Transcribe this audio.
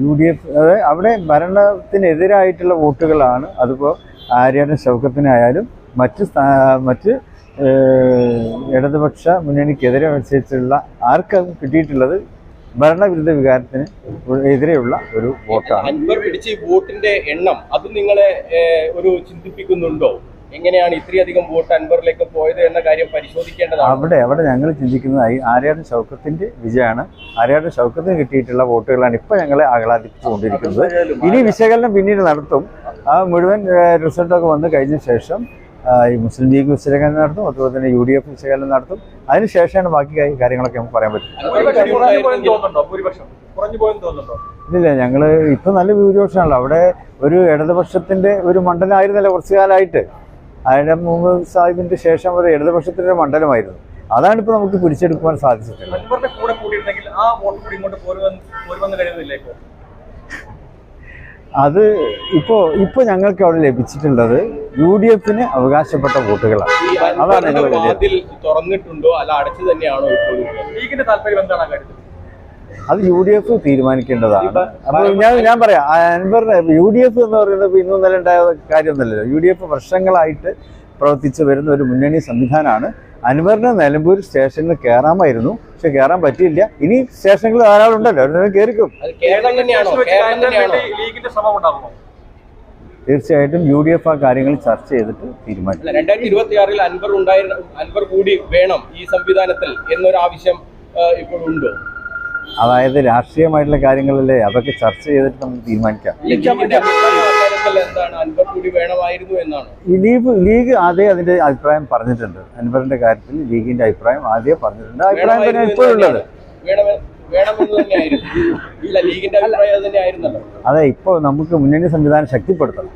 U D F അതായത് അവിടെ ഭരണത്തിനെതിരായിട്ടുള്ള വോട്ടുകളാണ്. അതിപ്പോൾ ആര്യാടൻ ശൗക്കത്തിനായാലും മറ്റ് മറ്റ് ഇടതുപക്ഷ മുന്നണിക്കെതിരെ മത്സരിച്ചുള്ള ആർക്കും കിട്ടിയിട്ടുള്ളത് ഭരണവിരുദ്ധ വികാരത്തിന് എതിരെയുള്ള ഒരു വോട്ടാണ്. പിടിച്ച വോട്ടിന്റെ എണ്ണം അത് നിങ്ങളെ ഒരു ചിന്തിപ്പിക്കുന്നുണ്ടോ? എങ്ങനെയാണ് ഇത്രയധികം വോട്ട് അൻവറിലേക്ക് പോയത് എന്ന കാര്യം പരിശോധിക്കേണ്ടതാണ്? അവിടെ അവിടെ ഞങ്ങൾ ചിന്തിക്കുന്നത് ആര്യാട് ശൗക്കത്തിന്റെ വിജയമാണ്. ആര്യാടൻ ശൗക്കത്തിന് കിട്ടിയിട്ടുള്ള വോട്ടുകളാണ് ഇപ്പൊ ഞങ്ങളെ ആഹ്ലാദിപ്പിച്ചുകൊണ്ടിരിക്കുന്നത്. ഇനി വിശകലനം പിന്നീട് നടത്തും. ആ മുഴുവൻ റിസൾട്ടൊക്കെ വന്നു കഴിഞ്ഞ ശേഷം ഈ മുസ്ലിം ലീഗ് വിശകലനം നടത്തും അതുപോലെ തന്നെ യു ഡി എഫ് വിശകലനം നടത്തും. അതിനുശേഷമാണ് ബാക്കി കാര്യങ്ങളൊക്കെ നമുക്ക് പറയാൻ പറ്റും. ഇല്ല ഞങ്ങൾ ഇപ്പൊ നല്ല ഭൂരിപക്ഷമാണല്ലോ. അവിടെ ഒരു ഇടതുപക്ഷത്തിന്റെ ഒരു മണ്ഡലമായിരുന്നല്ലോ കുറച്ചു കാലമായിട്ട്. അതിന്റെ മുഹമ്മദ് സാഹിബിന്റെ ശേഷം ഒരു ഇടതുപക്ഷത്തിന്റെ മണ്ഡലമായിരുന്നു. അതാണ് ഇപ്പൊ നമുക്ക് പിടിച്ചെടുക്കുവാൻ സാധിച്ചിട്ടുള്ളത്. അത് ഇപ്പോ ഇപ്പൊ ഞങ്ങൾക്ക് അവിടെ ലഭിച്ചിട്ടുള്ളത് യു ഡി എഫിന് അവകാശപ്പെട്ട വോട്ടുകളാണ് അതാണ് തുറന്നിട്ടുണ്ടോ? അല്ല അടച്ചു തന്നെയാണോ ലീഗിന്റെ താല്പര്യം എന്താണ് അത് യു ഡി എഫ് തീരുമാനിക്കേണ്ടതാണ്. അപ്പൊ ഞാൻ ഞാൻ പറയാം അൻവറിന് യു ഡി എഫ് എന്ന് പറയുന്നത് ഇപ്പൊ ഇന്നും ഇന്നലെ ഉണ്ടായ കാര്യമൊന്നുമല്ലല്ലോ. യു ഡി എഫ് വർഷങ്ങളായിട്ട് പ്രവർത്തിച്ച് വരുന്ന ഒരു മുന്നണി സംവിധാനമാണ്. അൻവറിന് നിലമ്പൂർ സ്റ്റേഷനിൽ കയറാമായിരുന്നു പക്ഷെ കയറാൻ പറ്റിയില്ല. ഇനി സ്റ്റേഷനുകൾ ധാരാളം ഉണ്ടല്ലോ. അവരുടെ കയറിക്കും തീർച്ചയായിട്ടും യു ഡി എഫ് ആ കാര്യങ്ങൾ ചർച്ച ചെയ്തിട്ട് തീരുമാനിക്കും. രണ്ടായിരത്തി ഇരുപത്തി ആറിൽ അൻവർ ഉണ്ടായിരുന്ന അൻവർ കൂടി വേണം ഈ സംവിധാനത്തിൽ എന്നൊരു ആവശ്യം ഇപ്പോഴുണ്ടോ? അതായത് രാഷ്ട്രീയമായിട്ടുള്ള കാര്യങ്ങളല്ലേ അതൊക്കെ ചർച്ച ചെയ്തിട്ട് നമുക്ക് തീരുമാനിക്കാം. ലീഗ് ലീഗ് ആദ്യം അതിന്റെ അഭിപ്രായം പറഞ്ഞിട്ടുണ്ട്. അൻവറിന്റെ കാര്യത്തിൽ ലീഗിന്റെ അഭിപ്രായം ആദ്യം പറഞ്ഞിട്ടുണ്ട്. അഭിപ്രായം തന്നെ ഇപ്പോഴുള്ളത് അതെ ഇപ്പൊ നമുക്ക് മുന്നണി സംവിധാനം ശക്തിപ്പെടുത്തണം.